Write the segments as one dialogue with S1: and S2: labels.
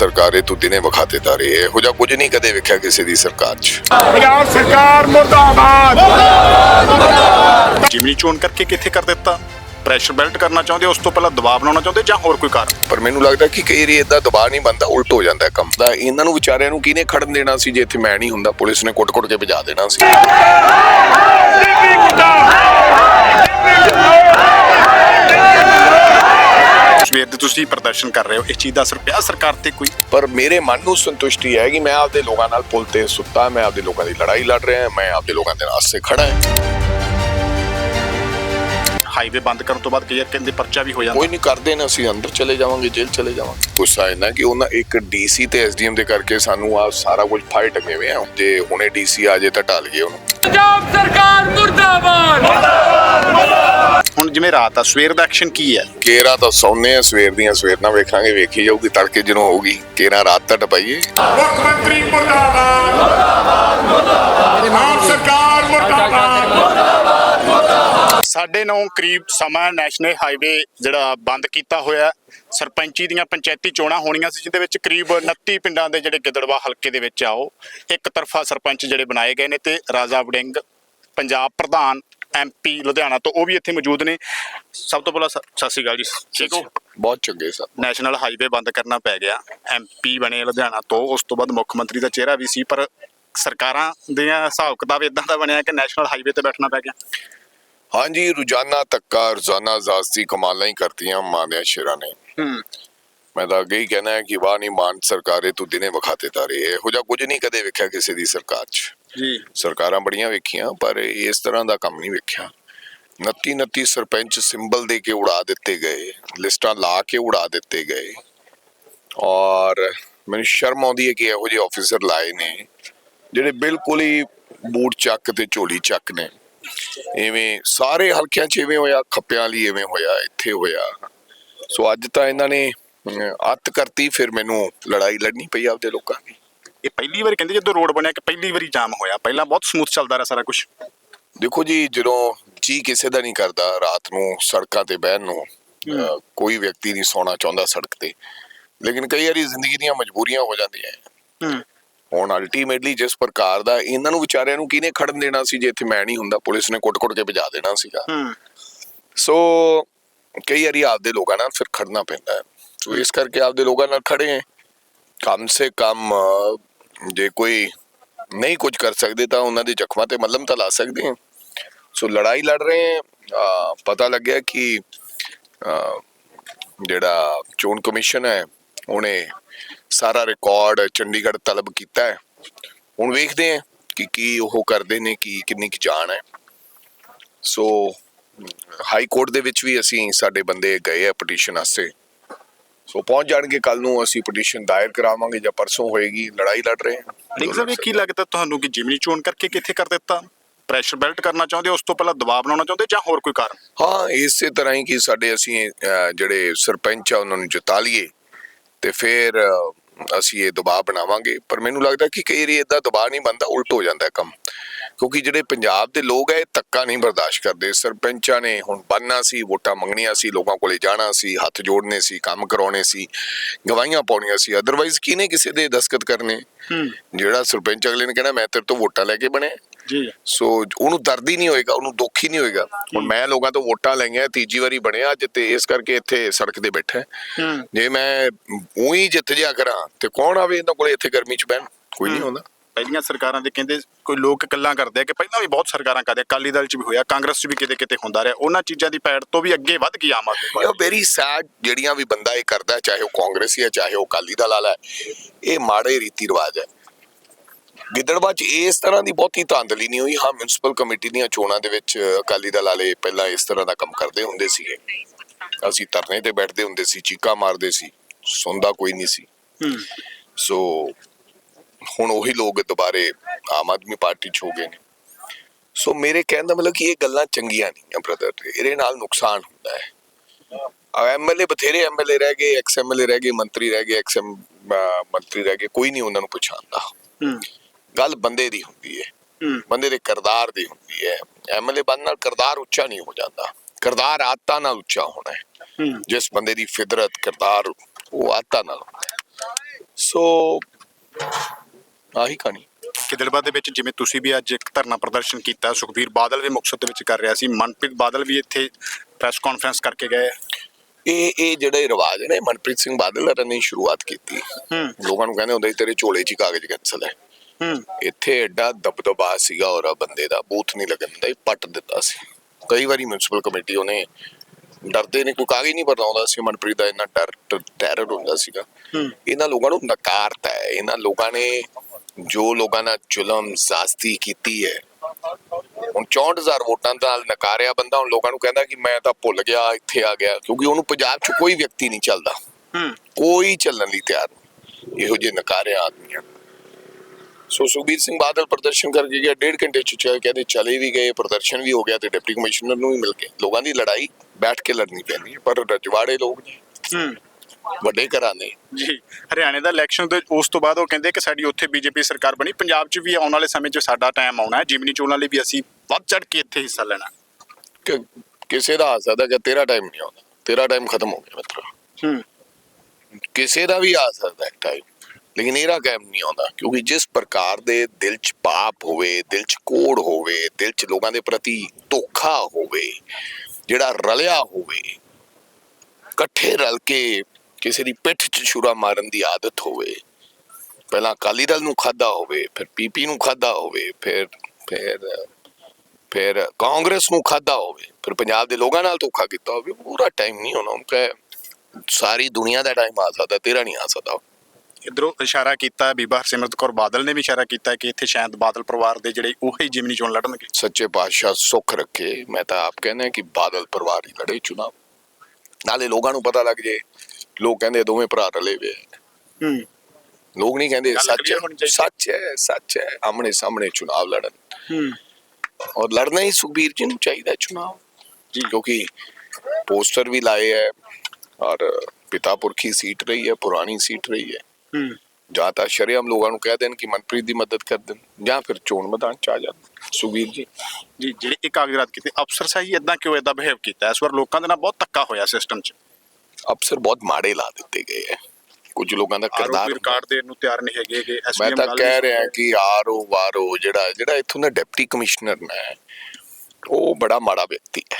S1: ਸਰਕਾਰੇ ਤੂੰ ਦਿਨੇ ਵਿਖਾਤੇ ਤਾਰੇ ਇਹੋ ਜਿਹਾ ਕੁਝ ਨਹੀਂ ਕਦੇ ਵੇਖਿਆ ਕਿਸੇ ਦੀ ਸਰਕਾਰ 'ਚ
S2: ਪੰਜਾਬ ਸਰਕਾਰ ਮੁਰਦਾਬਾਦ
S3: ਜਿਮਨੀ ਚੋਣ ਕਰਕੇ ਕਿੱਥੇ ਕਰ ਦਿੱਤਾ ਪ੍ਰੈਸ਼ਰ ਬੈਲਟ ਕਰਨਾ ਚਾਹੁੰਦੇ ਉਸ ਤੋਂ ਪਹਿਲਾਂ ਦਬਾਅ ਬਣਾਉਣਾ ਚਾਹੁੰਦੇ ਜਾਂ ਹੋਰ ਕੋਈ ਕਾਰਨ
S1: ਪਰ ਮੈਨੂੰ ਲੱਗਦਾ ਕਿ ਕਈ ਵਾਰੀ ਇਦਾਂ ਦਬਾਅ ਨਹੀਂ ਬੰਦਾ ਉਲਟ ਹੋ ਜਾਂਦਾ ਕੰਮ ਦਾ ਇਹਨਾਂ ਨੂੰ ਵਿਚਾਰਿਆਂ ਨੂੰ ਕਿਹਨੇ ਖੜਨ ਦੇਣਾ ਸੀ ਜੇ ਇੱਥੇ ਮੈਂ ਨਹੀਂ ਹੁੰਦਾ ਪੁਲਿਸ ਨੇ ਕੁੱਟ-ਕੁੱਟ ਕੇ ਭਜਾ ਦੇਣਾ ਸੀ
S3: ਦੇ ਤੁਸੀਂ ਪ੍ਰਦਰਸ਼ਨ ਕਰ ਰਹੇ ਹੋ ਇਸ ਚੀਜ਼ ਦਾ ਅਸਰ ਪਿਆ ਸਰਕਾਰ ਤੇ ਕੋਈ?
S1: ਪਰ ਮੇਰੇ ਮਨ ਨੂੰ ਸੰਤੁਸ਼ਟੀ ਹੈ ਕਿ ਮੈਂ ਆਪਦੇ ਲੋਕਾਂ ਨਾਲ ਪੁੱਲ ਤੇ ਸੁੱਤਾ ਮੈਂ ਆਪਦੇ ਲੋਕਾਂ ਦੀ ਲੜਾਈ ਲੜ ਰਿਹਾ ਮੈਂ ਆਪਦੇ ਲੋਕਾਂ ਦੇ ਵਾਸਤੇ ਖੜਾ ਹਾਂ।
S3: ਹਾਈਵੇ ਬੰਦ ਕਰਨ ਤੋਂ ਬਾਅਦ ਕਈ ਕਹਿੰਦੇ ਪਰਚਾ ਵੀ ਹੋ ਜਾਂਦਾ।
S1: ਕੋਈ ਨਹੀਂ ਕਰਦੇ ਨਾ ਅਸੀਂ ਅੰਦਰ ਚਲੇ ਜਾਵਾਂਗੇ ਜੇਲ੍ਹ ਚਲੇ ਜਾਵਾਂਗੇ। ਗੁੱਸਾ ਇਹਨਾਂ ਕਿ ਉਹਨਾਂ ਇੱਕ ਡੀਸੀ ਤੇ ਐਸਡੀਐਮ ਦੇ ਕਰਕੇ ਸਾਨੂੰ ਆ ਸਾਰਾ ਕੁਝ ਫਾਈਟ ਟੰਗੇ ਹੋਏ ਆ ਜੇ ਹੁਣੇ ਡੀਸੀ ਆ ਜੇ ਤਾਂ ਢਾਲ ਗਏ ਉਹਨੂੰ।
S2: ਪੰਜਾਬ ਸਰਕਾਰ ਮੁਰਦਾਬਾਦ!
S3: ਹੁਣ ਜਿਵੇਂ ਰਾਤ ਆ ਸਵੇਰ ਦਾ ਐਕਸ਼ਨ ਕੀ ਹੈ?
S1: ਕੇਰਾ ਤਾਂ ਸੌਂਨੇ ਆ ਸਵੇਰ ਦੀਆਂ ਸਵੇਰ ਨਾਲ ਵੇਖਾਂਗੇ ਵੇਖੀ ਜਾਊਗੀ ਤੜਕੇ ਜਦੋਂ ਹੋਊਗੀ ਕੇਰਾ ਰਾਤ ਤਾਂ ਟਪਾਈਏ।
S2: ਮੁੱਖ ਮੰਤਰੀ ਮੁਰਦਾਬਾਦ ਆਪ ਸਰਕਾਰ ਮੁਰਦਾਬਾਦ।
S3: ਸਾਢੇ ਨੌ ਕਰੀਬ ਸਮਾਂ ਨੈਸ਼ਨਲ ਹਾਈਵੇ ਜਿਹੜਾ ਬੰਦ ਕੀਤਾ ਹੋਇਆ ਹੈ। ਸਰਪੰਚੀ ਦੀਆਂ ਪੰਚਾਇਤੀ ਚੋਣਾਂ ਹੋਣੀਆਂ ਸੀ ਜਿਹਦੇ ਵਿੱਚ ਕਰੀਬ 29 ਪਿੰਡਾਂ ਦੇ ਜਿਹੜੇ ਗਿੱਦੜਵਾ ਹਲਕੇ ਦੇ ਵਿੱਚ ਆਓ ਇੱਕ ਤਰਫਾ ਸਰਪੰਚ ਜਿਹੜੇ ਬਣਾਏ ਗਏ ਨੇ ਤੇ ਰਾਜਾ ਵੜਿੰਗ ਪੰਜਾਬ ਪ੍ਰਧਾਨ ਐਮਪੀ ਲੁਧਿਆਣਾ ਤੋਂ ਉਹ ਵੀ ਇੱਥੇ ਮੌਜੂਦ ਨੇ। ਸਭ ਤੋਂ ਪਹਿਲਾਂ ਸ- ਸਤਿ ਸ਼੍ਰੀ ਅਕਾਲ ਜੀ। ਠੀਕ ਹੋ?
S1: ਬਹੁਤ ਚੰਗੇ ਸਰ।
S3: ਨੈਸ਼ਨਲ ਹਾਈਵੇ ਬੰਦ ਕਰਨਾ ਪੈ ਗਿਆ। ਐਮਪੀ ਬਣੇ ਲੁਧਿਆਣਾ ਤੋਂ ਉਸ ਤੋਂ ਬਾਅਦ ਮੁੱਖ ਮੰਤਰੀ ਦਾ ਚਿਹਰਾ ਵੀ ਸੀ ਪਰ ਸਰਕਾਰਾਂ ਦੀਆਂ ਹਿਸਾਬ ਕਿਤਾਬ ਇਦਾਂ ਦਾ ਬਣਿਆ ਕਿ ਨੈਸ਼ਨਲ ਹਾਈਵੇ ਤੇ ਬੈਠਣਾ ਪੈ ਗਿਆ।
S1: ਹਾਂਜੀ ਰੋਜ਼ਾਨਾ ਤੱਕਾ ਰੋਜ਼ਾਨਾ ਜ਼ਾਸਤੀ ਕਮਾਲਾਂ ਹੀ ਕਰਤੀਆਂ ਮਾਨਿਆ ਸ਼ੇਰਾਂ ਨੇ।
S3: ਹੂੰ।
S1: ਮੈਂ ਤਾਂ ਅੱਗੇ ਹੀ ਕਹਿਣਾ ਹੈ ਕਿ ਵਾਹ ਨਹੀਂ ਮਾਨ ਸਰਕਾਰੇ ਤੂੰ ਦਿਨੇ ਵਿਖਾਤੇ ਤਾਰੇ ਇਹੋ ਜਿਹਾ ਕੁਝ ਨਹੀਂ ਕਦੇ ਵੇਖਿਆ ਕਿਸੇ ਦੀ ਸਰਕਾਰ 'ਚ।
S3: ਜੀ।
S1: ਸਰਕਾਰਾਂ ਬੜੀਆਂ ਵੇਖੀਆਂ ਪਰ ਇਸ ਤਰ੍ਹਾਂ ਦਾ ਕੰਮ ਨਹੀਂ ਵੇਖਿਆ। 29 29 ਸਰਪੰਚ ਸਿੰਬਲ ਦੇ ਕੇ ਉਡਾ ਦਿੱਤੇ ਗਏ ਲਿਸਟਾਂ ਲਾ ਕੇ ਉਡਾ ਦਿੱਤੇ ਗਏ। ਔਰ ਮੈਨੂੰ ਸ਼ਰਮ ਆਉਂਦੀ ਹੈ ਕਿ ਇਹੋ ਜਿਹੇ ਆਫੀਸਰ ਲਾਏ ਨੇ ਜਿਹੜੇ ਬਿਲਕੁਲ ਹੀ ਬੂਟ ਚੱਕ ਤੇ ਝੋਲੀ ਚੱਕ ਨੇ। ਐਵੇਂ ਸਾਰੇ ਹਲਕਿਆਂ 'ਚ ਐਵੇਂ ਹੋਇਆ ਖੱਪਿਆਂ ਲਈ ਐਵੇਂ ਹੋਇਆ ਇੱਥੇ ਹੋਇਆ। ਸੋ ਅੱਜ ਤਾਂ ਇਹਨਾਂ ਨੇ ਅਮ, ਅੱਤ ਕਰਤੀ ਫਿਰ ਮੈਨੂੰ ਲੜਾਈ ਲੜਨੀ ਪਈ ਆਪਦੇ ਲੋਕਾਂ ਦੀ।
S3: ਇਹ ਪਹਿਲੀ ਵਾਰ ਕਹਿੰਦੇ ਜਦੋਂ ਰੋਡ ਬਣਿਆ ਕਿ ਪਹਿਲੀ ਵਾਰੀ ਜਾਮ ਹੋਇਆ। ਪਹਿਲਾਂ ਬਹੁਤ ਸਮੂਥ ਚੱਲਦਾ ਰਿਹਾ ਸਾਰਾ ਕੁਝ
S1: ਦੇਖੋ ਜੀ ਜਦੋਂ ਜੀ ਕਿਸੇ ਦਾ ਨਹੀਂ ਕਰਦਾ ਰਾਤ ਨੂੰ ਸੜਕਾਂ ਤੇ ਬਹਿਣ ਨੂੰ ਕੋਈ ਵਿਅਕਤੀ ਨਹੀਂ ਸੌਣਾ ਚਾਹੁੰਦਾ ਸੜਕ ਤੇ। ਲੇਕਿਨ ਕਈ ਵਾਰੀ ਜ਼ਿੰਦਗੀ ਦੀਆਂ ਮਜਬੂਰੀਆਂ ਹੋ ਜਾਂਦੀਆਂ ਹੁਣ ਅਲਟੀਮੇਟਲੀ ਜਿਸ ਪ੍ਰਕਾਰ ਦਾ ਇਹਨਾਂ ਨੂੰ ਵਿਚਾਰਿਆਂ ਨੂੰ ਕਿਹਨੇ ਖੜਨ ਦੇਣਾ ਸੀ ਜੇ ਇੱਥੇ ਮੈਂ ਨਹੀਂ ਹੁੰਦਾ ਪੁਲਿਸ ਨੇ ਕੁੱਟ-ਕੁੱਟ ਕੇ ਭਜਾ ਦੇਣਾ ਸੀਗਾ। ਸੋ ਕਈ ਵਾਰੀ ਆਪਦੇ ਲੋਕਾਂ ਨਾਲ ਫਿਰ ਖੜਨਾ ਪੈਂਦਾ ਹੈ ਸੋ ਇਸ ਕਰਕੇ ਆਪਦੇ ਲੋਕਾਂ ਨਾਲ ਖੜੇ ਹਾਂ ਕਮ ਸੇ ਕਮ ਜੇ ਕੋਈ ਨਹੀਂ ਕੁਝ ਕਰ ਸਕਦੇ ਤਾਂ ਉਹਨਾਂ ਦੇ ਜ਼ਖਮਾਂ ਤੇ ਮਲਮ ਤਾਂ ਲਾ ਸਕਦੇ ਹਾਂ। ਸੋ ਲੜਾਈ ਲੜ ਰਹੇ ਹਾਂ। ਪਤਾ ਲੱਗਿਆ ਕਿ ਜਿਹੜਾ ਚੋਣ ਕਮਿਸ਼ਨ ਹੈ, ਉਹਨੇ ਸਾਰਾ ਰਿਕਾਰਡ ਚੰਡੀਗੜ੍ਹ ਤਲਬ ਕੀਤਾ ਹੈ। ਹੁਣ ਵੇਖਦੇ ਹਾਂ ਕਿ ਕੀ ਉਹ ਕਰਦੇ ਨੇ, ਕੀ ਕਿੰਨੀ ਕੁ ਜਾਣ ਹੈ। ਸੋ, ਹਾਈ ਕੋਰਟ ਦੇ ਵਿੱਚ ਵੀ ਅਸੀਂ ਸਾਡੇ ਬੰਦੇ ਗਏ ਆ ਪਟੀਸ਼ਨ ਵਾਸਤੇ। ਸੋ ਪਹੁੰਚ ਜਾਣਗੇ ਕੱਲ ਨੂੰ ਅਸੀਂ ਪਟੀਸ਼ਨ ਦਾਇਰ ਕਰਾਵਾਂਗੇ ਜਾਂ ਪਰਸੋਂ ਹੋਏਗੀ ਲੜਾਈ ਲੜ ਰਹੇ ਹਾਂ।
S3: ਲਿੰਗ ਸਾਹਿਬ ਇਹ ਕੀ ਲੱਗਦਾ ਤੁਹਾਨੂੰ ਕਿ ਜਿਮਨੀ ਚੋਣ ਕਰਕੇ ਕਿੱਥੇ ਕਰ ਦਿੱਤਾ? ਪ੍ਰੈਸ਼ਰ ਬੈਲਟ ਕਰਨਾ ਚਾਹੁੰਦੇ ਉਸ ਤੋਂ ਪਹਿਲਾਂ ਦਬਾਅ ਬਣਾਉਣਾ ਚਾਹੁੰਦੇ ਜਾਂ ਹੋਰ ਕੋਈ ਕਾਰਨ?
S1: ਹਾਂ ਇਸੇ ਤਰ੍ਹਾਂ ਹੀ ਕਿ ਸਾਡੇ ਅਸੀਂ ਜਿਹੜੇ ਸਰਪੰਚ ਆ ਉਹਨਾਂ ਨੂੰ ਜਿਤਾ ਲਈਏ ਤੇ ਫਿਰ ਅਸੀਂ ਇਹ ਦਬਾਅ ਬਣਾਵਾਂਗੇ। ਪਰ ਮੈਨੂੰ ਲੱਗਦਾ ਕਿ ਕਈ ਵਾਰੀ ਇਦਾਂ ਦਬਾਅ ਨਹੀਂ ਬੰਦਾ ਉਲਟ ਹੋ ਜਾਂਦਾ ਕੰਮ। ਕਿਉਂਕਿ ਜਿਹੜੇ ਪੰਜਾਬ ਦੇ ਲੋਕ ਇਹ ਧੱਕਾ ਨਹੀਂ ਬਰਦਾਸ਼ਤ ਕਰਦੇ। ਸਰਪੰਚਾਂ ਨੇ ਹੁਣ ਬੰਨਣਾ ਸੀ ਵੋਟਾਂ ਮੰਗਣੀਆਂ ਸੀ ਲੋਕਾਂ ਕੋਲੇ ਜਾਣਾ ਸੀ ਹੱਥ ਜੋੜਨੇ ਸੀ ਕੰਮ ਕਰਾਉਣੇ ਸੀ ਗਵਾਹੀਆਂ ਪਾਉਣੀਆਂ ਸੀ। ਅਦਰਵਾਈਜ਼ ਕਿਹਨੇ ਕਿਸੇ ਦੇ ਦਸਖਤ ਕਰਨੇ?
S3: ਹੂੰ।
S1: ਜਿਹੜਾ ਸਰਪੰਚ ਅਗਲੇ ਨੇ ਕਹਿਣਾ ਮੈਂ ਤੇਰੇ ਤੋਂ ਵੋਟਾਂ ਲੈ ਕੇ ਬਣਿਆ।
S3: ਜੀ।
S1: ਸੋ ਉਹਨੂੰ ਦਰਦ ਹੀ ਨਹੀਂ ਹੋਏਗਾ ਉਹਨੂੰ ਦੁੱਖ ਹੀ ਨਹੀਂ ਹੋਏਗਾ। ਹੁਣ ਮੈਂ ਲੋਕਾਂ ਤੋਂ ਵੋਟਾਂ ਲਈਆਂ ਤੀਜੀ ਵਾਰੀ ਬਣਿਆ ਅੱਜ ਤੇ ਇਸ ਕਰਕੇ ਇੱਥੇ ਸੜਕ ਤੇ ਬੈਠਾ। ਜੇ ਮੈਂ ਉਹੀ ਜਿੱਤ ਜਾ ਕਰਾਂ ਤੇ ਕੌਣ ਆਵੇ ਇਹਨਾਂ ਕੋਲੇ ਇੱਥੇ ਗਰਮੀ ਚ ਬਹਿਣ? ਕੋਈ ਨਹੀਂ ਹੁੰਦਾ
S3: ਪਹਿਲੀਆਂ ਸਰਕਾਰਾਂ ਦੇ ਕਹਿੰਦੇ ਕੋਈ ਲੋਕ ਗੱਲਾਂ ਕਰਦੇ ਆ ਕਿ ਪਹਿਲਾਂ ਵੀ ਬਹੁਤ ਸਰਕਾਰਾਂ ਕਰਦੇ ਆ, ਅਕਾਲੀ ਦਲ ਚ ਵੀ ਹੋਇਆ ਕਾਂਗਰਸ ਚ ਵੀ ਕਿਤੇ ਕਿਤੇ ਹੁੰਦਾ ਰਿਹਾ ਉਹਨਾਂ ਚੀਜ਼ਾਂ ਦੀ ਪੈੜ ਤੋਂ ਵੀ ਅੱਗੇ ਵੱਧ ਗਈ ਆਮ ਆਦਮੀ
S1: ਇਹ
S3: ਪਾਰਟੀ
S1: ਵੈਰੀ ਸੈਡ ਜਿਹੜੀਆਂ ਵੀ ਬੰਦਾ ਇਹ ਕਰਦਾ ਚਾਹੇ ਉਹ ਕਾਂਗਰਸੀ ਹੈ ਚਾਹੇ ਉਹ ਅਕਾਲੀ ਦਲ ਵਾਲਾ ਹੈ ਇਹ ਮਾੜੇ ਰੀਤੀ ਰਿਵਾਜ ਹੈ। ਗਿੱਦੜਬਾਹ ਚ ਇਸ ਤਰ੍ਹਾਂ ਦੀ ਬਹੁਤੀ ਧਾਂਦਲੀ ਨਹੀਂ ਹੋਈ ਹਾਂ ਮਿਊਨਿਸਪਲ ਕਮੇਟੀ ਦੀਆਂ ਚੋਣਾਂ ਦੇ ਵਿੱਚ ਅਕਾਲੀ ਦਲ ਵਾਲੇ ਪਹਿਲਾਂ ਇਸ ਤਰ੍ਹਾਂ ਦਾ ਕੰਮ ਕਰਦੇ ਹੁੰਦੇ ਸੀਗੇ। ਅਸੀਂ ਧਰਨੇ ਤੇ ਬੈਠਦੇ ਹੁੰਦੇ ਸੀ ਚੀਕਾਂ ਮਾਰਦੇ ਸੀ ਸੁਣਦਾ ਕੋਈ ਨਹੀਂ ਸੀ।
S3: ਹੂੰ।
S1: ਸੋ ਹੁਣ ਉਹੀ ਲੋਕ ਦੁਬਾਰੇ ਆਮ ਆਦਮੀ ਪਾਰਟੀ ਚ ਹੋ ਗਏ ਨੇ। ਸੋ ਮੇਰੇ ਕਹਿਣ ਦਾ ਮਤਲਬ ਕਿ ਇਹ ਗੱਲਾਂ ਚੰਗੀਆਂ ਨਹੀਂ ਆ ਬ੍ਰਦਰ ਇਹਦੇ ਨਾਲ ਨੁਕਸਾਨ ਹੁੰਦਾ ਹੈ। ਐਮਐਲਏ ਬਥੇਰੇ ਐਮਐਲਏ ਰਹਿ ਗਏ ਐਕਸ ਐਮਐਲਏ ਰਹਿ ਗਏ ਮੰਤਰੀ ਰਹਿ ਗਏ ਐਕਸ ਮੰਤਰੀ ਰਹਿ ਗਏ ਕੋਈ ਨਹੀਂ ਉਹਨਾਂ ਨੂੰ ਪਛਾਣਦਾ।
S3: ਹੂੰ।
S1: ਗੱਲ ਬੰਦੇ ਦੀ ਹੁੰਦੀ ਹੈ। ਬੰਦੇ ਦੇ ਕਰਦਾਰ ਦੀ ਹੁੰਦੀ ਹੈ। ਐਮਐਲਏ ਬਣਨ ਨਾਲ ਕਰਦਾਰ ਉੱਚਾ ਨਹੀਂ ਹੋ ਜਾਂਦਾ। ਕਰਦਾਰ ਆਦਤਾਂ ਨਾਲ ਉੱਚਾ ਹੋਣਾ ਹੈ। ਜਿਸ ਬੰਦੇ ਦੀ ਫਿਦਰਤ ਕਰਦਾਰ ਉਹ ਆਦਤਾਂ ਨਾਲ ਸੋ ਆਹੀ ਕਹਾਣੀ।
S3: ਗਿੱਦੜਬਾਹ ਦੇ ਵਿੱਚ ਜਿਵੇਂ ਤੁਸੀਂ ਵੀ ਅੱਜ ਇੱਕ ਧਰਨਾ ਪ੍ਰਦਰਸ਼ਨ ਕੀਤਾ ਸੁਖਬੀਰ ਬਾਦਲ ਵੀ ਮੁਕਤਸਰ ਦੇ ਵਿੱਚ ਕਰ ਰਿਹਾ ਸੀ ਮਨਪ੍ਰੀਤ ਬਾਦਲ ਵੀ ਇੱਥੇ ਪ੍ਰੈਸ ਕਾਨਫਰੰਸ ਕਰਕੇ ਗਏ
S1: ਇਹ ਇਹ ਜਿਹੜੇ ਰਿਵਾਜ ਨੇ ਮਨਪ੍ਰੀਤ ਸਿੰਘ ਬਾਦਲ ਹਰਾਂ ਨੇ ਸ਼ੁਰੂਆਤ ਕੀਤੀ।
S3: ਹੂੰ।
S1: ਲੋਕਾਂ ਨੂੰ ਕਹਿੰਦੇ ਹੁੰਦੇ ਤੇਰੇ ਝੋਲੇ 'ਚ ਕਾਗਜ਼ ਕੈਂਸਲ ਹੈ।
S3: ਹੂੰ।
S1: ਇੱਥੇ ਐਡਾ ਦਬਦਬਾ ਸੀਗਾ ਔਰ ਬੰਦੇ ਦਾ ਬੂਥ ਨਹੀਂ ਲੱਗਣ ਦਾ ਪੱਟ ਦਿੱਤਾ ਸੀ। ਕਈ ਵਾਰੀ ਮਿਊਨਿਸਪਲ ਕਮੇਟੀ ਉਹਨੇ ਡਰਦੇ ਨੇ ਕੋਈ ਕਾਗਜ਼ ਨਹੀਂ ਭਰਨਾ ਆਉਂਦਾ ਸੀ ਮਨਪ੍ਰੀਤ ਦਾ ਇੰਨਾ ਡਰ ਟੈਰਰ ਹੁੰਦਾ ਸੀਗਾ।
S3: ਹੂੰ।
S1: ਇਹਨਾਂ ਲੋਕਾਂ ਨੂੰ ਨਕਾਰਤਾ ਹੈ ਇਹਨਾਂ ਲੋਕਾਂ ਨੇ ਜੋ ਲੋਕਾਂ ਨਾਲ ਜ਼ੁਲਮ ਜ਼ਾਸਤੀ ਕੀਤੀ ਹੈ ਹੁਣ 64000 ਵੋਟਾਂ ਨਾਲ ਨਕਾਰਿਆ ਬੰਦਾ ਹੁਣ ਲੋਕਾਂ ਨੂੰ ਕਹਿੰਦਾ ਕਿ ਮੈਂ ਤਾਂ ਭੁੱਲ ਗਿਆ ਇੱਥੇ ਆ ਗਿਆ ਕਿਉਂਕਿ ਉਹਨੂੰ ਪੰਜਾਬ 'ਚ ਕੋਈ ਵਿਅਕਤੀ ਨਹੀਂ ਚੱਲਦਾ। ਕੋਈ ਚੱਲਣ ਲਈ ਤਿਆਰ ਨਹੀਂ। ਇਹੋ ਜਿਹੇ ਨਕਾਰਿਆ ਆਦਮੀਆਂ। ਸੋ ਸੁਖਬੀਰ ਸਿੰਘ ਬਾਦਲ ਪ੍ਰਦਰਸ਼ਨ ਕਰਕੇ ਗਿਆ ਡੇਢ ਘੰਟੇ ਚ ਚਾਹੇ ਕਹਿੰਦੇ ਚਲੇ ਵੀ ਗਏ ਪ੍ਰਦਰਸ਼ਨ ਵੀ ਹੋ ਗਿਆ ਤੇ ਡਿਪਟੀ ਕਮਿਸ਼ਨਰ ਨੂੰ ਵੀ ਮਿਲ ਗਏ। ਲੋਕਾਂ ਦੀ ਲੜਾਈ ਬੈਠ ਕੇ ਲੜਨੀ ਪੈਂਦੀ ਹੈ ਪਰ ਰਜਵਾੜੇ ਲੋਕ ਨੇ।
S3: ਹੂੰ।
S1: ਵੱਡੇ ਘਰਾਂ ਨੇ
S3: ਜੀ ਹਰਿਆਣੇ ਦਾ ਇਲੈਕਸ਼ਨ ਤੇ ਉਸ ਤੋਂ ਬਾਅਦ ਉਹ ਕਹਿੰਦੇ ਕਿ ਸਾਡੀ ਉੱਥੇ ਬੀਜੇਪੀ ਸਰਕਾਰ ਬਣੀ। ਪੰਜਾਬ 'ਚ ਵੀ ਆਉਣ ਵਾਲੇ ਸਮੇਂ 'ਚ ਸਾਡਾ ਟਾਈਮ ਆਉਣਾ ਹੈ। ਜਿਮਨੀ ਚੋਣਾਂ ਲਈ ਵੀ ਅਸੀਂ ਵੱਧ ਚੜ ਕੇ ਇੱਥੇ ਹਿੱਸਾ ਲੈਣਾ
S1: ਕਿ ਕਿਸੇ ਦਾ ਆ ਸਕਦਾ ਕਿ ਤੇਰਾ ਟਾਈਮ ਨਹੀਂ ਆਉਂਦਾ। ਤੇਰਾ ਟਾਈਮ ਖਤਮ ਹੋ ਗਿਆ ਮਿੱਤਰਾ।
S3: ਹੂੰ।
S1: ਕਿਸੇ ਦਾ ਵੀ ਆ ਸਕਦਾ ਹੈ ਟਾਈਮ ਲੇਕਿਨ ਇਹਦਾ ਕਾਇਮ ਨਹੀਂ ਆਉਂਦਾ। ਕਿਉਂਕਿ ਜਿਸ ਪ੍ਰਕਾਰ ਦੇ ਦਿਲ 'ਚ ਪਾਪ ਹੋਵੇ ਦਿਲ 'ਚ ਕੋੜ ਹੋਵੇ ਦਿਲ 'ਚ ਲੋਕਾਂ ਦੇ ਪ੍ਰਤੀ ਧੋਖਾ ਹੋਵੇ ਜਿਹੜਾ ਰਲਿਆ ਹੋਵੇ ਇਕੱਠੇ ਰਲ ਕੇ ਕਿਸੇ ਦੀ ਪਿੱਠ 'ਚ ਛੁਰਾ ਮਾਰਨ ਦੀ ਆਦਤ ਹੋਵੇ ਪਹਿਲਾਂ ਅਕਾਲੀ ਦਲ ਨੂੰ ਖਾਦਾ ਹੋਵੇ ਫਿਰ ਪੀਪੀ ਨੂੰ ਖਾਦਾ ਹੋਵੇ ਫਿਰ ਫਿਰ ਫਿਰ ਕਾਂਗਰਸ ਨੂੰ ਖਾਦਾ ਹੋਵੇ ਫਿਰ ਪੰਜਾਬ ਦੇ ਲੋਕਾਂ ਨਾਲ ਧੋਖਾ ਕੀਤਾ ਹੋਵੇ ਪੂਰਾ ਟਾਈਮ ਨਹੀਂ ਹੋਣਾ ਉਹਨਾਂ ਸਾਰੀ ਦੁਨੀਆ ਦਾ ਟਾਈਮ ਆ ਸਕਦਾ ਤੇਰਾ ਨਹੀਂ ਆ ਸਕਦਾ।
S3: ਇਧਰੋਂ ਇਸ਼ਾਰਾ ਕੀਤਾ ਬੀਬਾ ਹਰਸਿਮਰਤ ਕੌਰ ਬਾਦਲ ਨੇ ਵੀ ਇਸ਼ਾਰਾ ਕੀਤਾ ਕਿ ਇੱਥੇ ਸ਼ਾਇਦ ਬਾਦਲ ਪਰਿਵਾਰ ਦੇ ਜਿਹੜੇ ਉਹੀ ਜਿਮਨੀ ਚੋਣ ਲੜਨਗੇ।
S1: ਸੱਚੇ ਪਾਤਸ਼ਾਹ ਸੁੱਖ ਰੱਖੇ ਮੈਂ ਤਾਂ ਆਪ ਕਹਿੰਦਾ ਕਿ ਬਾਦਲ ਪਰਿਵਾਰ ਹੀ ਲੜੇ ਚੁਣਾਵ ਨਾਲੇ ਲੋਕਾਂ ਨੂੰ ਪਤਾ ਲੱਗ ਜੇ ਲੋਕ ਕਹਿੰਦੇ ਦੋਵੇਂ ਭਰਾ ਰਲੇ ਵੇ
S3: ਹੂੰ।
S1: ਲੋਕ ਨਹੀਂ ਕਹਿੰਦੇ ਸੱਚ ਹੈ ਸੱਚ ਹੈ ਸੱਚ ਹੈ ਆਮਣੇ ਸਾਹਮਣੇ ਚੁਣਾਵ ਲੜਨ।
S3: ਹੂੰ।
S1: ਔਰ ਲੜਨਾ ਹੀ ਸੁਖਬੀਰ ਜੀ ਨੂੰ ਚਾਹੀਦਾ ਚੁਣਾਵ।
S3: ਜੀ।
S1: ਕਿਉਂਕਿ ਪੋਸਟਰ ਵੀ ਲਾਏ ਹੈ ਔਰ ਪਿਤਾ ਪੁਰਖੀ ਸੀਟ ਰਹੀ ਹੈ ਪੁਰਾਣੀ ਸੀਟ ਰਹੀ ਹੈ।
S3: ਹੂੰ।
S1: ਜਾਂ ਤਾਂ ਸ਼ਰੇਆਮ ਲੋਕਾਂ ਨੂੰ ਕਹਿ ਦੇਣ ਕਿ ਮਨਪ੍ਰੀਤ ਦੀ ਮਦਦ ਕਰ ਦੇਣ ਜਾਂ ਫਿਰ ਚੋਣ ਮੈਦਾਨ ਚ ਆ ਜਾਣ ਸੁਖਬੀਰ ਜੀ।
S3: ਜੀ ਜਿਹੜੇ ਇਹ ਕਾਗਜ਼ਾਤ ਕੀਤੇ ਅਫਸਰ ਸਾਹਿਬ ਇਦਾਂ ਕਿਉਂ ਇਦਾਂ ਬਿਹੇਵ ਕੀਤਾ? ਇਸ ਵਾਰ ਲੋਕਾਂ ਦੇ ਨਾਲ ਬਹੁਤ ਧੱਕਾ ਹੋਇਆ ਸਿਸਟਮ 'ਚ।
S1: ਅਫਸਰ ਬਹੁਤ ਮਾੜੇ ਲਾ ਦਿੱਤੇ ਗਏ ਹੈ। ਕੁਝ ਲੋਕਾਂ ਦਾ ਕਿਰਦਾਰ
S3: ਰਿਕਾਰਡ ਦੇਣ ਨੂੰ ਤਿਆਰ ਨਹੀਂ ਹੈਗੇ ਕਿ
S1: ਮੈਂ ਤਾਂ ਕਹਿ ਰਿਹਾ ਕਿ ਆਰਓ ਵਾਰੋ ਜਿਹੜਾ ਜਿਹੜਾ ਇੱਥੋਂ ਦਾ ਡਿਪਟੀ ਕਮਿਸ਼ਨਰ ਨੇ ਉਹ ਬੜਾ ਮਾੜਾ ਵਿਅਕਤੀ ਹੈ।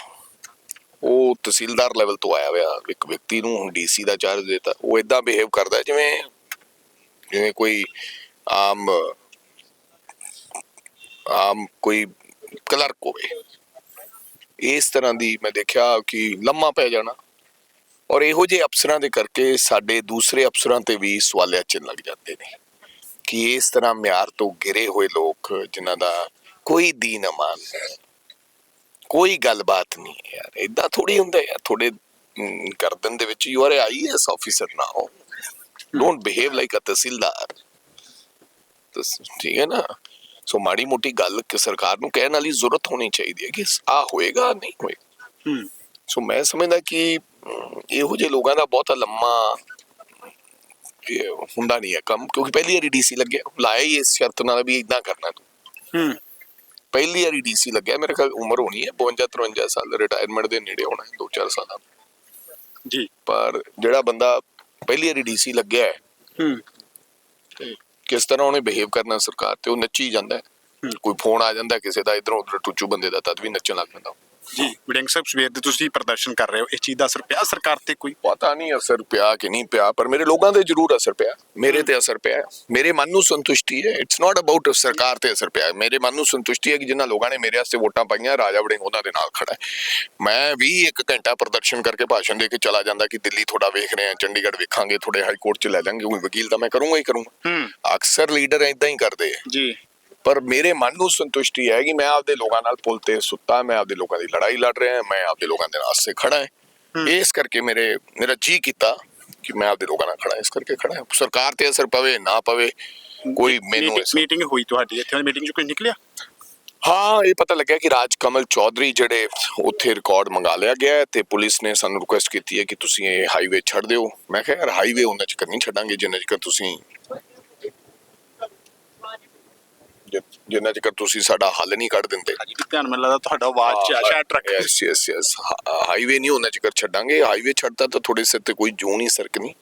S1: ਉਹ ਤਹਿਸੀਲਦਾਰ ਲੈਵਲ ਤੋਂ ਆਇਆ ਹੋਇਆ ਇੱਕ ਵਿਅਕਤੀ ਨੂੰ ਹੁਣ ਡੀਸੀ ਦਾ ਚਾਰਜ ਦਿੱਤਾ। ਉਹ ਇਦਾਂ ਬਿਹੇਵ ਕਰਦਾ ਜਿਵੇਂ ਜਿਵੇਂ ਕੋਈ ਆਮ ਆਮ ਕੋਈ ਕਲਰਕ ਹੋਵੇ। ਇਸ ਤਰ੍ਹਾਂ ਦੀ ਮੈਂ ਦੇਖਿਆ ਕਿ ਲੰਮਾ ਪੈ ਜਾਣਾ। ਔਰ ਇਹੋ ਜਿਹੇ ਅਫਸਰਾਂ ਦੇ ਕਰਕੇ ਸਾਡੇ ਦੂਸਰੇ ਅਫਸਰਾਂ ਤੇ ਵੀ ਸਵਾਲਿਆ ਚਿੰਨ੍ਹ ਲੱਗ ਜਾਂਦੇ ਨੇ ਕਿ ਇਸ ਤਰ੍ਹਾਂ ਮਿਆਰ ਤੋਂ ਗਿਰੇ ਹੋਏ ਲੋਕ ਜਿਨ੍ਹਾਂ ਦਾ ਕੋਈ ਦੀਨ ਅਮਾਨ ਨਹੀਂ ਕੋਈ ਗੱਲਬਾਤ ਨਹੀਂ ਹੈ ਯਾਰ ਇਦਾਂ ਥੋੜੀ ਹੁੰਦਾ ਯਾਰ ਥੋੜੇ ਗਰਦਨ ਦੇ ਵਿੱਚ you are IAS officer now don't behave like a tehsildar. ਤਸ ਠੀਕ ਹੈ ਨਾ? ਸੋ ਮਾੜੀ ਮੋਟੀ ਗੱਲ ਕਿ ਸਰਕਾਰ ਨੂੰ ਕਹਿਣ ਵਾਲੀ ਜ਼ਰੂਰਤ ਹੋਣੀ ਚਾਹੀਦੀ ਹੈ ਕਿ ਆ ਹੋਏਗਾ ਨਹੀਂ ਹੋਏਗਾ।
S3: ਹੂੰ।
S1: ਸੋ ਮੈਂ ਸਮਝਦਾ ਕਿ ਇਹੋ ਜਿਹੇ ਲੋਕਾਂ ਦਾ ਬਹੁਤਾ ਲੰਮਾ ਇਹ ਹੁੰਦਾ ਨਹੀਂ ਹੈ ਕੰਮ ਕਿਉਂਕਿ ਪਹਿਲੀ ਵਾਰੀ ਡੀਸੀ ਲੱਗਿਆ। ਲਾਇਆ ਹੀ ਇਸ ਸ਼ਰਤ ਨਾਲ ਵੀ ਇਦਾਂ ਕਰਨਾ ਤੂੰ।
S3: ਹੂੰ।
S1: ਪਹਿਲੀ ਵਾਰੀ ਡੀਸੀ ਲੱਗਿਆ ਮੇਰੇ ਖਿਆਲ ਉਮਰ ਹੋਣੀ ਹੈ 52 53 ਸਾਲ ਰਿਟਾਇਰਮੈਂਟ ਦੇ ਨੇੜੇ ਹੋਣਾ ਹੈ 2-4 ਸਾਲਾਂ।
S3: ਜੀ।
S1: ਪਰ ਜਿਹੜਾ ਬੰਦਾ ਪਹਿਲੀ ਵਾਰੀ ਡੀਸੀ ਲੱਗਿਆ ਹੈ
S3: ਹੂੰ।
S1: ਕਿਸ ਤਰ੍ਹਾਂ ਉਹਨੇ ਬਿਹੇਵ ਕਰਨਾ ਸਰਕਾਰ ਤੇ ਉਹ ਨੱਚੀ ਜਾਂਦਾ
S3: ਹੂੰ।
S1: ਕੋਈ ਫੋਨ ਆ ਜਾਂਦਾ ਕਿਸੇ ਦਾ ਇਧਰੋਂ ਉਧਰ ਟੁੱਚੂ ਬੰਦੇ ਦਾ ਤਦ ਵੀ ਨੱਚਣ ਲੱਗ ਪੈਂਦਾ।
S3: ਜੀ ਵਡਿੰਗ ਸਾਹਿਬ ਸਵੇਰ ਦੇ ਤੁਸੀਂ ਪ੍ਰਦਰਸ਼ਨ ਕਰ ਰਹੇ ਹੋ ਇਸ ਚੀਜ਼ ਦਾ ਅਸਰ ਪਿਆ ਸਰਕਾਰ ਤੇ ਕੋਈ?
S1: ਪਤਾ ਨਹੀਂ ਅਸਰ ਪਿਆ ਕਿ ਨਹੀਂ ਪਿਆ ਪਰ ਮੇਰੇ ਲੋਕਾਂ ਤੇ ਜ਼ਰੂਰ ਅਸਰ ਪਿਆ ਮੇਰੇ ਤੇ ਅਸਰ ਪਿਆ। ਮੇਰੇ ਮਨ ਨੂੰ ਸੰਤੁਸ਼ਟੀ ਹੈ ਇਟਸ ਨਾਟ ਅਬਾਊਟ ਸਰਕਾਰ ਤੇ ਅਸਰ ਪਿਆ ਮੇਰੇ ਮਨ ਨੂੰ ਸੰਤੁਸ਼ਟੀ ਹੈ ਕਿ ਜਿਨ੍ਹਾਂ ਲੋਕਾਂ ਨੇ ਮੇਰੇ ਵਾਸਤੇ ਵੋਟਾਂ ਪਾਈਆਂ ਰਾਜਾ ਵੜਿੰਗ ਉਹਨਾਂ ਦੇ ਨਾਲ ਖੜਾ ਹੈ। ਮੈਂ ਵੀ ਇੱਕ ਘੰਟਾ ਪ੍ਰਦਰਸ਼ਨ ਕਰਕੇ ਭਾਸ਼ਣ ਦੇ ਕੇ ਚਲਾ ਜਾਂਦਾ ਕਿ ਦਿੱਲੀ ਥੋੜਾ ਵੇਖ ਰਹੇ ਹਾਂ ਚੰਡੀਗੜ੍ਹ ਵੇਖਾਂਗੇ ਥੋੜੇ ਹਾਈ ਕੋਰਟ ਚ ਲੈ ਜਾਾਂਗੇ ਕੋਈ ਵਕੀਲ ਤਾਂ ਮੈਂ ਕਰੂੰਗਾ ਹੀ ਕਰੂੰਗਾ। ਅਕਸਰ ਲੀਡਰ ਇਦਾਂ ਹੀ ਕਰਦੇ ਆ।
S3: ਜੀ।
S1: ਪਰ ਮੇਰੇ ਮਨ ਨੂੰ ਸੰਤੁਸ਼ਟੀ ਹੈ ਕਿ ਮੈਂ ਆਪਦੇ ਲੋਕਾਂ ਨਾਲ ਪੁੱਲ ਤੇ ਸੁੱਤਾ ਮੈਂ ਆਪਦੇ ਲੋਕਾਂ ਦੀ ਲੜਾਈ ਲੜ ਰਿਹਾ ਮੈਂ ਆਪਦੇ ਲੋਕਾਂ ਦੇ ਨਾਲ ਸੇ ਖੜਾ ਹਾਂ। ਇਸ ਕਰਕੇ ਮੇਰੇ ਮੇਰਾ ਜੀ ਕੀਤਾ ਕਿ ਮੈਂ ਆਪਦੇ ਲੋਕਾਂ ਨਾਲ ਖੜਾ ਇਸ ਕਰਕੇ ਖੜਾ ਹਾਂ। ਸਰਕਾਰ ਤੇ ਅਸਰ ਪਵੇ ਨਾ ਪਵੇ ਕੋਈ ਮੈਨੂੰ
S3: ਮੀਟਿੰਗ ਹੋਈ ਤੁਹਾਡੀ ਇੱਥੇ ਮੀਟਿੰਗ 'ਚ ਕੋਈ ਨਿਕਲਿਆ?
S1: ਹਾਂ ਇਹ ਪਤਾ ਲੱਗਿਆ ਕਿ ਰਾਜ ਕਮਲ ਚੌਧਰੀ ਜਿਹੜੇ ਉੱਥੇ ਰਿਕਾਰਡ ਮੰਗਾ ਲਿਆ ਗਿਆ ਹੈ ਤੇ ਪੁਲਿਸ ਨੇ ਸਾਨੂੰ ਰਿਕੁਐਸਟ ਕੀਤੀ ਹੈ ਕਿ ਤੁਸੀਂ ਇਹ ਹਾਈਵੇ ਛੱਡ ਦਿਓ। ਮੈਂ ਕਿਹਾ ਯਾਰ ਹਾਈਵੇ ਉਹਨਾਂ ਚ ਨਹੀਂ ਛੱਡਾਂਗੇ ਜਿੰਨਾ ਚਿਰ ਤੁਸੀਂ ਜਿ- ਜਿੰਨਾ ਚਿਰ ਤੁਸੀਂ ਸਾਡਾ ਹੱਲ ਨਹੀਂ ਕੱਢ ਦਿੰਦੇ।
S3: ਹਾਂਜੀ ਧਿਆਨ ਮੈਨੂੰ ਲੱਗਦਾ ਤੁਹਾਡਾ ਆਵਾਜ਼ 'ਚ ਆ ਸ਼ਾਇਦ truck
S1: yes yes yes highway ਨਹੀਂ ਉਹਨਾਂ ਚਿਰ ਛੱਡਾਂਗੇ। ਹਾਈਵੇ ਛੱਡਦਾ ਤਾਂ ਥੋੜੇ ਸਿਰ ਤੇ ਕੋਈ ਜੂੰ ਨਹੀਂ ਸਰਕਣੀ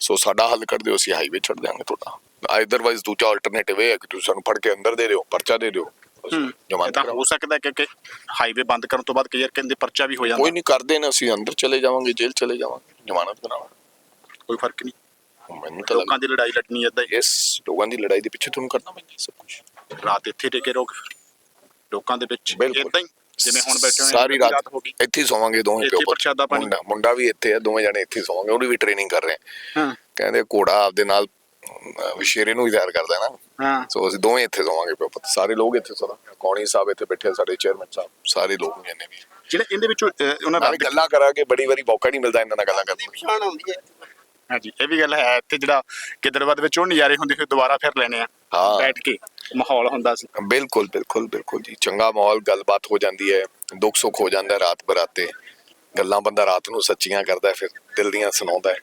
S1: ਸੋ ਸਾਡਾ ਹੱਲ ਕਰ ਦਿਓ ਅਸੀਂ ਹਾਈਵੇ ਛੱਡ ਦਿਆਂਗੇ ਤੁਹਾਡਾ। ਅਦਰਵਾਈਜ਼ ਦੂਜਾ ਆਲਟਰਨੇਟਿਵ ਇਹ ਹੈ ਕਿ ਤੁਸੀਂ ਸਾਨੂੰ ਫੜ ਕੇ ਅੰਦਰ ਦੇ ਦਿਓ ਪਰਚਾ ਦੇ ਦਿਓ।
S3: ਇਹ
S1: ਜਮਾਨਤ
S3: ਤਾਂ
S1: ਕਰਾਓ
S3: ਹੋ ਸਕਦਾ ਹੈ ਕਿ ਹਾਈਵੇ ਬੰਦ ਕਰਨ ਤੋਂ ਬਾਅਦ ਕਈ ਵਾਰ ਕਹਿੰਦੇ ਪਰਚਾ ਵੀ ਹੋ ਜਾਂਦਾ।
S1: ਕੋਈ ਨਹੀਂ ਕਰਦੇ ਨਾ ਅਸੀਂ ਅੰਦਰ ਚਲੇ ਜਾਵਾਂਗੇ ਜੇਲ੍ਹ ਚਲੇ ਜਾਵਾਂਗੇ ਜ਼ਮਾਨਤ ਕਰਾਵਾਂਗੇ
S3: ਕੋਈ ਫ਼ਰਕ ਨਹੀਂ।
S1: ਮੈਨੂੰ ਤਾਂ
S3: ਲੋਕਾਂ ਦੀ ਲੜਾਈ ਲੜਨੀ ਏਦਾਂ ਹੀ।
S1: ਇਸ ਲੋਕਾਂ ਦੀ ਲੜਾਈ ਦੇ ਪਿੱਛੇ ਤੁਹਾਨੂੰ ਕਰਨਾ ਪੈਂਦਾ ਸਭ ਕੁਝ
S3: ਰਾਤ ਇੱਥੇ ਟਿਕੇ ਫਿਰ। ਲੋਕਾਂ ਦੇ ਵਿੱਚ
S1: ਬਿਲਕੁਲ।
S3: ਏਦਾਂ ਹੀ ਜਿਵੇਂ ਹੁਣ ਬੈਠੇ ਹੋਏ
S1: ਸਾਰੀ ਰਾਤ
S3: ਹੋ ਗਈ।
S1: ਇੱਥੇ ਹੀ ਸੋਵਾਂਗੇ ਦੋਵੇਂ
S3: ਇੱਥੇ
S1: ਪਿਓ ਪੁੱਤ।
S3: ਪ੍ਰਸ਼ਾਦਾ ਪਾਣੀ।
S1: ਮੁੰਡਾ ਮੁੰਡਾ ਵੀ ਇੱਥੇ ਹੈ ਦੋਵੇਂ ਜਣੇ ਇੱਥੇ ਹੀ ਸੋਵਾਂਗੇ ਉਹਦੀ ਵੀ ਟ੍ਰੇਨਿੰਗ ਕਰ ਰਹੇ ਹਾਂ।
S3: ਹਾਂ।
S1: ਕਹਿੰਦੇ ਘੋੜਾ ਆਪਦੇ ਨਾਲ ਅਹ, ਵਿਸ਼ੇਰੇ ਨੂੰ ਹੀ ਤਿਆਰ ਕਰਦਾ ਨਾ।
S3: ਹਾਂ।
S1: ਸੋ ਅਸੀਂ ਦੋਵੇਂ ਇੱਥੇ ਸੋਵਾਂਗੇ ਪਿਓ ਪੁੱਤ ਸਾਰੇ ਲੋਕ ਇੱਥੇ ਸੋਵਾਂਗੇ ਕੌਣੀ ਸਾਹਿਬ ਇੱਥੇ ਬੈਠੇ ਆ, ਸਾਡੇ ਚੇਅਰਮੈਨ ਸਾਹਿਬ ਸਾਰੇ ਲੋਕ ਜਿੰਨੇ ਵੀ।
S3: ਜਿਹੜੇ ਇਹਦੇ ਵਿੱਚੋਂ ਅਹ, ਉਹਨਾਂ
S1: ਨਾਲ ਗੱਲਾਂ ਕਰਾਂਗੇ ਬੜੀ ਵਾਰੀ ਮੌਕਾ ਨਹੀਂ ਮਿਲਦਾ ਇਹਨਾਂ ਨਾਲ ਗੱਲਾਂ ਕਰਨ ਦਾ।
S4: ਪਛਾਣ ਆਉਂਦੀ ਹੈ।
S3: ਹਾਂਜੀ ਇਹ ਵੀ ਗੱਲ ਹੈ ਇੱਥੇ ਜਿਹੜਾ ਗਿੱਦੜਬਾਦ ਵਿੱਚ ਉਹ ਨਜ਼ਾਰੇ ਹੁੰਦੇ ਫਿਰ ਦੁਬਾਰਾ ਫਿਰ ਲੈਣੇ ਆ
S1: ਹਾਂ।
S3: ਬੈਠ ਕੇ ਮਾਹੌਲ ਹੁੰਦਾ ਸੀ।
S1: ਬਿਲਕੁਲ ਬਿਲਕੁਲ ਬਿਲਕੁਲ ਜੀ ਚੰਗਾ ਮਾਹੌਲ ਗੱਲਬਾਤ ਹੋ ਜਾਂਦੀ ਹੈ ਦੁੱਖ ਸੁੱਖ ਹੋ ਜਾਂਦਾ ਰਾਤ ਬਰਾਤੇ। ਗੱਲਾਂ ਬੰਦਾ ਰਾਤ ਨੂੰ ਸੱਚੀਆਂ ਕਰਦਾ ਫਿਰ ਦਿਲ ਦੀਆਂ ਸੁਣਾਉਂਦਾ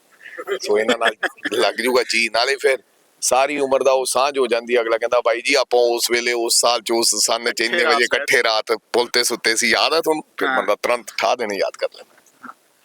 S1: ਸੋ ਇਹਨਾਂ ਨਾਲ ਲੱਗ ਜੂਗਾ ਜੀ ਨਾਲੇ ਫਿਰ ਸਾਰੀ ਉਮਰ ਦਾ ਉਹ ਸਾਂਝ ਹੋ ਜਾਂਦੀ ਅਗਲਾ ਕਹਿੰਦਾ ਬਾਈ ਜੀ ਆਪਾਂ ਉਸ ਵੇਲੇ ਉਸ ਸਾਲ ਚ ਉਸ ਸੰਨ ਚ ਇੰਨੇ ਵਜੇ ਇਕੱਠੇ ਰਾਤ ਪੁੱਲ ਤੇ ਸੁੱਤੇ ਸੀ ਯਾਦ ਹੈ ਤੁਹਾਨੂੰ? ਫਿਰ। ਬੰਦਾ ਤੁਰੰਤ ਠਾ ਦੇਣੇ ਯਾਦ ਕਰ ਲੈਂਦਾ।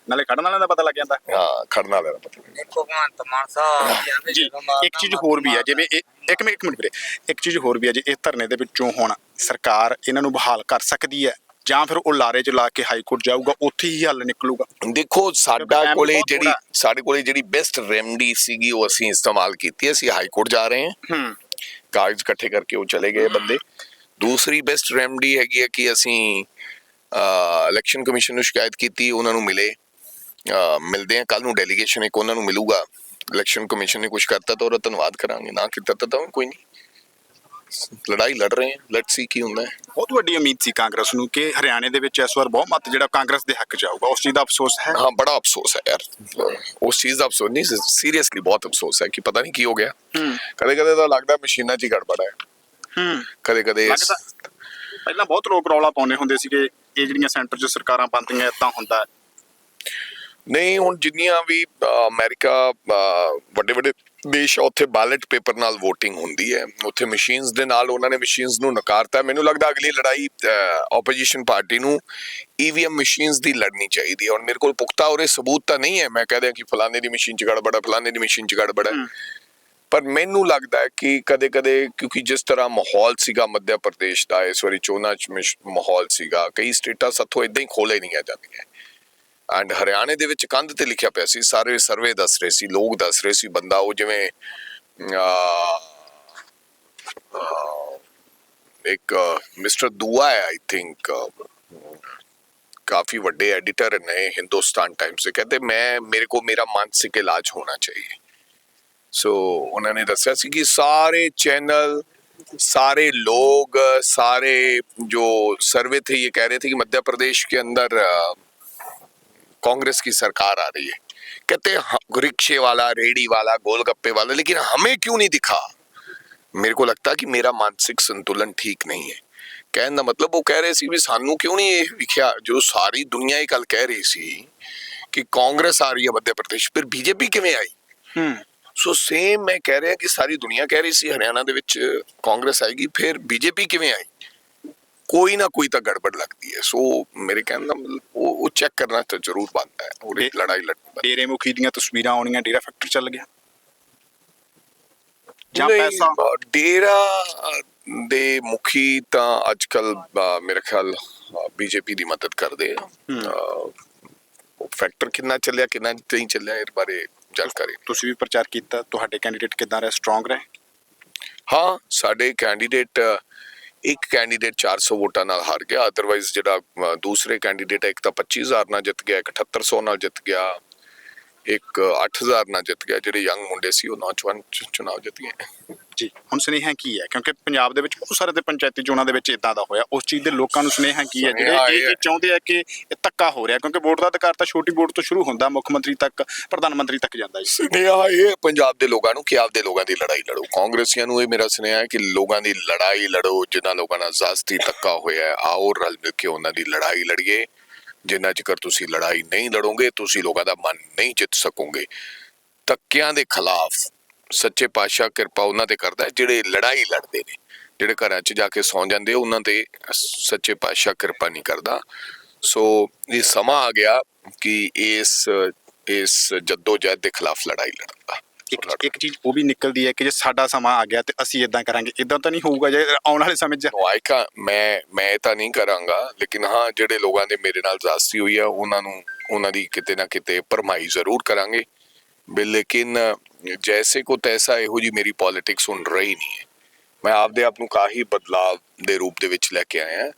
S3: ਨਾਲੇ ਖੜਨ ਵਾਲਿਆਂ ਦਾ ਪਤਾ ਲੱਗ ਜਾਂਦਾ।
S1: ਹਾਂ ਖੜਨਾ ਲੈਣਾ ਪਤਾ ਨਹੀਂ।
S4: ਦੇਖੋ ਭਗਵੰਤ ਮਾਨ ਸਾਹਿਬ
S3: ਜੀ ਇੱਕ ਚੀਜ਼ ਹੋਰ ਵੀ ਹੈ ਜਿਵੇਂ ਇਹ ਇੱਕ ਮਿੰਟ ਇੱਕ ਮਿੰਟ ਵੀਰੇ। ਇੱਕ ਚੀਜ਼ ਹੋਰ ਵੀ ਹੈ ਜੇ ਇਸ ਧਰਨੇ ਦੇ ਵਿੱਚੋਂ ਹੁਣ ਸਰਕਾਰ ਇਹਨਾਂ ਨੂੰ ਬਹਾਲ ਕਰ ਸਕਦੀ ਹੈ ਜਾਂ ਫਿਰ ਉਹ ਲਾਰੇ 'ਚ ਲਾ ਕੇ ਹਾਈ ਕੋਰਟ ਜਾਊਗਾ ਉੱਥੇ ਹੀ ਹੱਲ ਨਿਕਲੂਗਾ।
S1: ਦੇਖੋ ਸਾਡਾ
S3: time
S1: ਕੋਲੇ
S3: ਬਹੁਤ
S1: ਜਿਹੜੀ
S3: ਥੋੜ੍ਹਾ।
S1: ਸਾਡੇ ਕੋਲੇ ਜਿਹੜੀ ਬੈਸਟ ਰੈਮਡੀ ਸੀਗੀ ਉਹ ਅਸੀਂ ਇਸਤੇਮਾਲ ਕੀਤੀ। ਅਸੀਂ ਹਾਈ ਕੋਰਟ ਜਾ ਰਹੇ ਹਾਂ।
S3: ਹੂੰ।
S1: ਕਾਗਜ਼ ਇਕੱਠੇ ਕਰਕੇ ਉਹ ਚਲੇ ਗਏ ਬੰਦੇ। ਦੂਸਰੀ ਬੈਸਟ ਰੈਮਡੀ ਹੈਗੀ ਹੈ ਕਿ ਅਸੀਂ ਇਲੈਕਸ਼ਨ ਕਮਿਸ਼ਨ ਨੂੰ ਸ਼ਿਕਾਇਤ ਕੀਤੀ ਉਹਨਾਂ ਨੂੰ ਮਿਲੇ। ਮਿਲਦੇ ਆ ਕੱਲ ਨੂੰ ਡੈਲੀਗੇਸ਼ਨ ਇੱਕ ਉਹਨਾਂ ਨੂੰ ਮਿਲੂਗਾ। ਇਲੈਕਸ਼ਨ ਕਮਿਸ਼ਨ ਨੇ ਕੁਝ ਕਰਤਾ ਤਾਂ ਉਹਦਾ ਧੰਨਵਾਦ ਕਰਾਂਗੇ। ਨਾ ਕੀਤਾ ਤਾਂ ਕੋਈ ਨਹੀਂ। ਲੜਾਈ ਲੜ ਰਹੇ ਹਾਂ। ਲੈਟਸ ਸੀ ਕੀ ਹੁੰਦਾ ਹੈ।
S3: ਬਹੁਤ ਵੱਡੀ ਉਮੀਦ ਸੀ ਕਾਂਗਰਸ ਨੂੰ ਕਿ ਹਰਿਆਣੇ ਦੇ ਵਿੱਚ ਇਸ ਵਾਰ ਬਹੁਮਤ ਜਿਹੜਾ ਕਾਂਗਰਸ ਦੇ ਹੱਕ 'ਚ ਆਊਗਾ। ਉਸ ਚੀਜ਼ ਦਾ ਅਫਸੋਸ ਹੈ?
S1: ਹਾਂ ਬੜਾ ਅਫਸੋਸ ਹੈ ਯਾਰ। ਉਸ ਚੀਜ਼ ਦਾ ਅਫਸੋਸ ਨਹੀਂ ਸੀਰੀਅਸਲੀ ਬਹੁਤ ਅਫਸੋਸ ਹੈ ਕਿ ਪਤਾ ਨਹੀਂ ਕੀ ਹੋ ਗਿਆ। ਕਦੇ ਕਦੇ ਤਾਂ ਲੱਗਦਾ ਮਸ਼ੀਨਾਂ 'ਚ ਹੀ ਗੜਬੜ ਹੈ।
S3: ਹੂੰ।
S1: ਕਦੇ ਕਦੇ
S3: ਪਹਿਲਾਂ ਬਹੁਤ ਲੋਕ ਰੌਲਾ ਪਾਉਂਦੇ ਹੁੰਦੇ ਸੀਗੇ। ਇਹ ਜਿਹੜੀਆਂ ਸੈਂਟਰ 'ਚ ਸਰਕਾਰਾਂ ਬਣਦੀਆਂ ਇਦਾਂ ਹੁੰਦਾ। ਹੈ।
S1: ਨਹੀਂ ਹੁਣ ਜਿੰਨੀਆਂ ਵੀ ਅਮਰੀਕਾ ਵੱਡੇ ਵੱਡੇ ਦੇਸ਼ ਆ ਉੱਥੇ ਬੈਲਟ ਪੇਪਰ ਨਾਲ VOTING ਹੁੰਦੀ ਹੈ। ਉੱਥੇ ਮਸ਼ੀਨਸ ਦੇ ਨਾਲ ਉਹਨਾਂ ਨੇ ਮਸ਼ੀਨਸ ਨੂੰ ਨਕਾਰਤਾ। ਮੈਨੂੰ ਲੱਗਦਾ ਅਗਲੀ ਲੜਾਈ ਆਪੋਜੀਸ਼ਨ ਪਾਰਟੀ ਨੂੰ ਈਵੀਐਮ ਮਸ਼ੀਨਸ ਦੀ ਲੜਨੀ ਚਾਹੀਦੀ ਹੈ। ਔਰ ਮੇਰੇ ਕੋਲ ਪੁਖਤਾ ਔਰ ਸਬੂਤ ਤਾਂ ਨਹੀਂ ਹੈ। ਮੈਂ ਕਹਦਾ ਕਿ ਫਲਾਣੇ ਦੀ ਮਸ਼ੀਨ ਚ ਗੜਬੜ ਹੈ ਫਲਾਣੇ ਦੀ ਮਸ਼ੀਨ ਚ ਗੜਬੜ ਹੈ। ਪਰ ਮੈਨੂੰ ਲੱਗਦਾ ਹੈ ਕਿ ਕਦੇ-ਕਦੇ ਕਿਉਂਕਿ ਜਿਸ ਤਰ੍ਹਾਂ ਮਾਹੌਲ ਸੀਗਾ ਮੱਧ ਪ੍ਰਦੇਸ਼ ਦਾ ਇਸ ਵਾਰੀ ਚੋਣਾਂ ਚ ਮਾਹੌਲ ਸੀਗਾ ਕਈ ਸਟੇਟਾਂ ਸਾਥੋਂ ਇਦਾਂ ਹੀ ਖੋਲੇ ਨਹੀਂ ਆ ਜਾਂਦੀਆਂ। ਐਂਡ ਹਰਿਆਣੇ ਦੇ ਵਿੱਚ ਕੰਧ ਤੇ ਲਿਖਿਆ ਪਿਆ ਸੀ ਸਾਰੇ ਸਰਵੇ ਦੱਸ ਰਹੇ ਸੀ ਲੋਕ ਦੱਸ ਰਹੇ ਸੀ ਬੰਦਾ ਉਹ ਜਿਵੇਂ ਅਹ, ਅਹ, ਇੱਕ ਮਿਸਟਰ ਦੁਆ ਹੈ ਆਈ ਥਿੰਕ ਕਾਫੀ ਵੱਡੇ ਐਡੀਟਰ ਨੇ ਹਿੰਦੁਸਤਾਨ ਟਾਈਮਸ ਦੇ ਕਹਿੰਦੇ ਮੈਂ ਮੇਰੇ ਕੋ ਮੇਰਾ ਮਾਨਸਿਕ ਇਲਾਜ ਹੋਣਾ चाहिए ਸੋ ਉਹਨਾਂ ਨੇ ਦੱਸਿਆ ਸੀ ਕਿ ਸਾਰੇ ਚੈਨਲ सारे लोग सारे जो सर्वे थे ये कह रहे थे कि मध्य प्रदेश के अंदर अ, कांग्रेस की सरकार आ रही है कहते हैं, "हाँ, रिक्शे वाला रेडी वाला गोलगप्पे वाला लेकिन हमें क्यों नहीं दिखा मेरे को लगता कि मेरा मानसिक संतुलन ठीक नहीं है ਕਹਿਣ ਦਾ ਮਤਲਬ ਉਹ ਕਹਿ ਰਹੇ ਸੀ ਵੀ ਸਾਨੂੰ ਕਿਉਂ ਨਹੀਂ ਇਹ ਵਿਖਿਆ ਜੋ ਸਾਰੀ ਦੁਨੀਆ ਇਹ ਗੱਲ ਕਹਿ ਰਹੀ ਸੀ ਕਿ ਕਾਂਗਰਸ ਆ ਰਹੀ ਹੈ ਮੱਧ ਪ੍ਰਦੇਸ਼ ਫਿਰ ਬੀਜੇਪੀ ਕਿਵੇਂ ਆਈ
S3: ਹੂੰ
S1: ਸੋ ਸੇਮ ਮੈਂ ਕਹਿ ਰਿਹਾ ਕਿ ਸਾਰੀ ਦੁਨੀਆ ਕਹਿ ਰਹੀ ਸੀ ਹਰਿਆਣਾ ਦੇ ਵਿੱਚ ਕਾਂਗਰਸ ਆਏਗੀ ਫਿਰ ਬੀਜੇਪੀ ਕਿਵੇਂ ਆਈ ਕੋਈ ਨਾ ਕੋਈ ਤਾਂ ਗੜਬੜ ਲੱਗਦੀ ਹੈ। ਸੋ ਮੇਰੇ ਕਹਿਣ ਦਾ ਮਤਲਬ ਉਹ ਚੈੱਕ ਕਰਨਾ ਤਾਂ ਜ਼ਰੂਰ ਬਣਦਾ ਹੈ। ਉਹ ਇੱਕ
S3: ਇਹ-
S1: ਲੜਾਈ ਲੜਨੀ
S3: ਡੇਰੇ ਮੁਖੀ ਦੀਆਂ ਤਸਵੀਰਾਂ ਆਉਣੀਆਂ ਡੇਰਾ ਫੈਕਟਰੀ ਚੱਲ ਗਿਆ। ਜਾਂ ਪੈਸਾ
S1: ਡੇਰਾ ਦੇ ਮੁਖੀ ਤਾਂ ਅੱਜ ਕੱਲ ਮੇਰੇ ਖਿਆਲ ਬੀਜੇਪੀ ਦੀ ਮਦਦ ਕਰਦੇ ਆ। ਫੈਕਟਰ ਕਿੰਨਾ ਚੱਲਿਆ ਕਿੰਨਾ ਨਹੀਂ ਚੱਲਿਆ ਇਸ ਬਾਰੇ ਜਾਣਕਾਰੀ
S3: ਤੁਸੀਂ ਵੀ ਪ੍ਰਚਾਰ ਕੀਤਾ ਤੁਹਾਡੇ ਕੈਂਡੀਡੇਟ ਕਿੱਦਾਂ ਰਹੇ? ਸਟਰੋਂਗ ਰਹੇ?
S1: ਹਾਂ ਸਾਡੇ ਕੈਂਡੀਡੇਟ ਇੱਕ ਕੈਂਡੀਡੇਟ 400 ਵੋਟਾਂ ਨਾਲ ਹਾਰ ਗਿਆ ਅਦਰਵਾਈਜ਼ ਜਿਹੜਾ ਦੂਸਰੇ ਕੈਂਡੀਡੇਟ ਇੱਕ ਤਾਂ 25000 ਨਾਲ ਜਿੱਤ ਗਿਆ, ਇੱਕ 7800 ਨਾਲ ਜਿੱਤ ਗਿਆ। ਇੱਕ 8000 ਨਾਲ ਜਿੱਤ ਗਿਆ ਜਿਹੜੇ ਯੰਗ ਮੁੰਡੇ ਸੀ ਉਹ ਨੌਜਵਾਨ ਚੁਣਾਵ ਜਿੱਤ ਗਏ।
S3: ਜੀ ਹੁਣ ਸੁਨੇਹਾ ਕੀ ਹੈ? ਕਿਉਂਕਿ ਪੰਜਾਬ ਦੇ ਵਿੱਚ ਬਹੁਤ ਸਾਰੇ ਤੇ ਪੰਚਾਇਤੀ ਚੋਣਾਂ ਦੇ ਵਿੱਚ ਇਦਾਂ ਦਾ ਹੋਇਆ। ਉਸ ਚੀਜ਼ ਦੇ ਲੋਕਾਂ ਨੂੰ ਸੁਨੇਹਾ ਕੀ ਹੈ? ਜਿਹੜੇ ਇਹ ਚਾਹੁੰਦੇ ਆ ਕਿ ਇਹ ਧੱਕਾ ਹੋ ਰਿਹਾ ਕਿਉਂਕਿ ਵੋਟ ਦਾ ਅਧਿਕਾਰ ਤਾਂ ਛੋਟੀ ਵੋਟ ਤੋਂ ਸ਼ੁਰੂ ਹੁੰਦਾ ਮੁੱਖ ਮੰਤਰੀ ਤੱਕ ਪ੍ਰਧਾਨ ਮੰਤਰੀ ਤੱਕ ਜਾਂਦਾ ਜੀ।
S1: ਸੁਨੇਹਾ ਇਹ ਪੰਜਾਬ ਦੇ ਲੋਕਾਂ ਨੂੰ ਕਿ ਆਪਦੇ ਲੋਕਾਂ ਦੀ ਲੜਾਈ ਲੜੋ। ਕਾਂਗਰਸੀਆਂ ਨੂੰ ਇਹ ਮੇਰਾ ਸੁਨੇਹਾ ਹੈ ਕਿ ਲੋਕਾਂ ਦੀ ਲੜਾਈ ਲੜੋ ਜਿਨ੍ਹਾਂ ਲੋਕਾਂ ਨਾਲ ਜ਼ਾਸਤੀ ਧੱਕਾ ਹੋਇਆ ਹੈ ਆਓ ਰਲ ਮਿਲ ਕੇ ਉਹਨਾਂ ਦੀ ਲੜਾਈ ਲੜੀਏ। ਜਿੰਨਾ ਚਿਰ ਤੁਸੀਂ ਲੜਾਈ ਨਹੀਂ ਲੜੋਗੇ, ਤੁਸੀਂ ਲੋਕਾਂ ਦਾ ਮਨ ਨਹੀਂ ਜਿੱਤ ਸਕੋਗੇ। ਧੱਕਿਆਂ ਦੇ ਖਿਲਾਫ ਸੱਚੇ ਪਾਤਸ਼ਾਹ ਕਿਰਪਾ ਉਹਨਾਂ ਤੇ ਕਰਦਾ ਜਿਹੜੇ ਲੜਾਈ ਲੜਦੇ ਨੇ। ਜਿਹੜੇ ਘਰਾਂ 'ਚ ਜਾ ਕੇ ਸੌਂ ਜਾਂਦੇ ਉਹਨਾਂ ਤੇ ਸੱਚੇ ਪਾਤਸ਼ਾਹ ਕਿਰਪਾ ਨਹੀਂ ਕਰਦਾ। ਸੋ ਇਹ ਸਮਾਂ ਆ ਗਿਆ ਕਿ ਇਸ ਇਸ ਜੱਦੋ ਜਹਿਦ ਦੇ ਖਿਲਾਫ ਲੜਾਈ ਲੜਨ ਦਾ।
S3: ਇੱਕ ਇੱਕ ਚੀਜ਼ ਉਹ ਵੀ ਨਿਕਲਦੀ ਹੈ ਕਿ ਜੇ ਸਾਡਾ ਸਮਾਂ ਆ ਗਿਆ ਤੇ ਅਸੀਂ ਇਦਾਂ ਕਰਾਂਗੇ। ਇਦਾਂ ਤਾਂ ਨਹੀਂ ਹੋਊਗਾ ਜੇ ਆਉਣ ਵਾਲੇ ਸਮੇਂ 'ਚ।
S1: ਆਇਕਾ ਮੈਂ ਮੈਂ ਤਾਂ ਨਹੀਂ ਕਰਾਂਗਾ, ਲੇਕਿਨ ਹਾਂ, ਜਿਹੜੇ ਲੋਕਾਂ ਦੇ ਮੇਰੇ ਨਾਲ ਜ਼ਾਸਤੀ ਹੋਈ ਆ, ਉਹਨਾਂ ਨੂੰ, ਉਹਨਾਂ ਦੀ ਕਿਤੇ ਨਾ ਕਿਤੇ ਪਰਮਾਈ ਜ਼ਰੂਰ ਕਰਾਂਗੇ। ਲੇਕਿਨ ਜੈਸੇ ਕੋ ਤੈਸਾ ਇਹੋ ਜੀ ਮੇਰੀ ਪੋਲਿਟਿਕਸ ਹੁਣ ਰਹੀ ਨਹੀਂ ਹੈ। ਮੈਂ ਆਪਦੇ ਆਪ ਨੂੰ ਕਾਹੀ ਬਦਲਾਵ ਦੇ ਰੂਪ ਦੇ ਵਿੱਚ ਲੈ ਕੇ ਆਇਆ।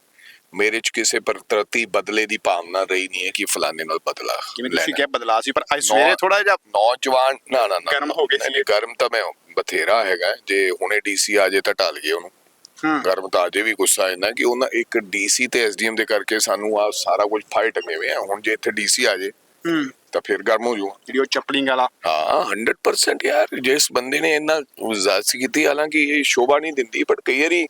S1: ਮੇਰੇ ਚ ਕਿਸੇ ਪ੍ਰਤੀ ਬਦਲੇ ਦੀ ਭਾਵਨਾ ਰਹੀ ਨਹੀਂ ਹੈ ਕਿ ਫਲਾਣੇ ਨਾਲ ਬਦਲਾ
S3: ਜਿਵੇਂ ਤੁਸੀਂ
S1: ਲੈਣਾ।
S3: ਕਿਹਾ ਬਦਲਾਅ ਸੀ ਪਰ ਅੱਜ ਸਵੇਰੇ ਥੋੜਾ ਜਿਹਾ
S1: ਨੌਜਵਾਨ ਨਾ ਨਾ ਨਾ
S3: ਗਰਮ ਹੋ ਗਏ
S1: ਨਹੀਂ,
S3: ਸੀਗੇ।
S1: ਗਰਮ ਤਾਂ ਮੈਂ ਬਥੇਰਾ ਹੈਗਾ। ਜੇ ਹੁਣੇ ਡੀਸੀ ਆ ਜੇ ਤਾਂ ਟਲ ਗਏ ਉਹਨੂੰ।
S3: ਹੂੰ।
S1: ਗਰਮ ਤਾਂ ਅਜੇ ਵੀ ਗੁੱਸਾ ਹੈ ਨਾ ਕਿ ਉਹਨਾਂ ਇੱਕ ਡੀਸੀ ਤੇ ਐਸਡੀਐਮ ਦੇ ਕਰਕੇ ਸਾਨੂੰ ਆ ਸਾਰਾ ਕੁਝ ਫਾਈਟ ਟੰਗੇ ਹੋਏ ਆ। ਹੁਣ ਜੇ ਇੱਥੇ ਡੀਸੀ ਆ ਜੇ
S3: ਹੂੰ।
S1: ਤਾਂ ਫਿਰ ਗਰਮ ਹੋ ਜੂ
S3: ਜਿਹੜੀ ਉਹ ਚੱਪਲਿੰਗ ਵਾਲਾ।
S1: ਹਾਂ 100% ਯਾਰ। ਜਿਸ ਬੰਦੇ ਨੇ ਇੰਨਾ ਜ਼ਾਤੀ ਕੀਤੀ ਹਾਲਾਂਕਿ ਇਹ ਸ਼ੋਭਾ ਨਹੀਂ ਦਿੰਦੀ ਬਟ ਕਈ ਵਾਰੀ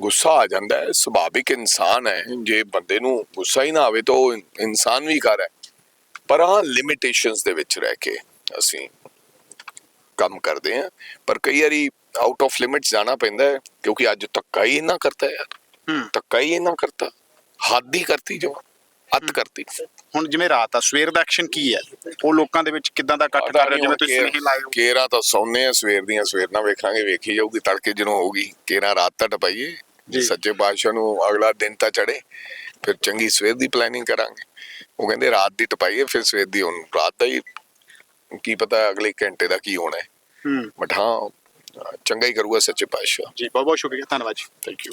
S1: ਗੁੱਸਾ ਆ ਜਾਂਦਾ ਹੈ ਸੁਭਾਵਿਕ ਇਨਸਾਨ ਹੈ। ਜੇ ਬੰਦੇ ਨੂੰ ਗੁੱਸਾ ਹੀ ਨਾ ਆਵੇ ਤਾਂ ਉਹ ਇਨਸਾਨ ਵੀ ਕਰ ਹੈ। ਪਰ ਹਾਂ ਲਿਮਿਟੇਸ਼ਨਸ ਦੇ ਵਿੱਚ ਰਹਿ ਕੇ ਅਸੀਂ ਕੰਮ ਕਰਦੇ ਹਾਂ। ਪਰ ਕਈ ਵਾਰੀ ਆਊਟ ਆਫ ਲਿਮਿਟਸ ਜਾਣਾ ਪੈਂਦਾ ਹੈ ਕਿਉਂਕਿ ਅੱਜ ਧੱਕਾ ਹੀ ਇੰਨਾ ਕਰਤਾ ਯਾਰ।
S3: ਹੂੰ।
S1: ਧੱਕਾ ਹੀ ਇੰਨਾ ਕਰਤਾ। ਹੱਦ ਹੀ ਕਰਤੀ ਜੋ ਹੱਦ ਕਰਤੀ।
S3: ਹੁਣ ਜਿਵੇਂ ਰਾਤ ਆ ਸਵੇਰ ਦਾ ਐਕਸ਼ਨ ਕੀ ਹੈ? ਉਹ ਲੋਕਾਂ ਦੇ ਵਿੱਚ ਕਿਦਾਂ ਦਾ ਇਕੱਠ ਕਰ ਰਹੇ? ਜਿਵੇਂ ਤੁਸੀਂ ਨਹੀਂ ਹੋ।
S1: ਕੇਰਾ ਤਾਂ ਸੌਂਨੇ ਆ ਸਵੇਰ ਦੀਆਂ ਸਵੇਰ ਨਾਲ ਵੇਖਾਂਗੇ ਵੇਖੀ ਜਾਊਗੀ ਤੜਕੇ ਜਦੋਂ ਹੋਊਗੀ ਕੇਰਾ ਰਾਤ ਤਾਂ ਟਪਾਈਏ। ਸੱਚੇ ਪਾਤਸ਼ਾਹ ਨੂੰ ਅਗਲਾ ਦਿਨ ਤਾਂ ਚੜੇ ਫਿਰ ਚੰਗੀ ਸਵੇਰ ਦੀ ਪਲੈਨਿੰਗ ਕਰਾਂਗੇ। ਉਹ ਕਹਿੰਦੇ ਰਾਤ ਦੀ ਟਪਾਈਏ ਫਿਰ ਸਵੇਰ ਦੀ ਹੁਣ ਰਾਤ ਦਾ ਹੀ ਕੀ ਪਤਾ ਅਗਲੇ ਘੰਟੇ ਦਾ ਕੀ ਹੋਣਾ ਹੈ।
S3: ਹੂੰ।
S1: ਬਟ ਹਾਂ ਚੰਗਾ ਹੀ ਕਰੂਗਾ ਸੱਚੇ ਪਾਤਸ਼ਾਹ।
S3: ਜੀ ਬਹੁਤ ਬਹੁਤ ਸ਼ੁਕਰੀਆ ਧੰਨਵਾਦ ਜੀ।
S1: Thank you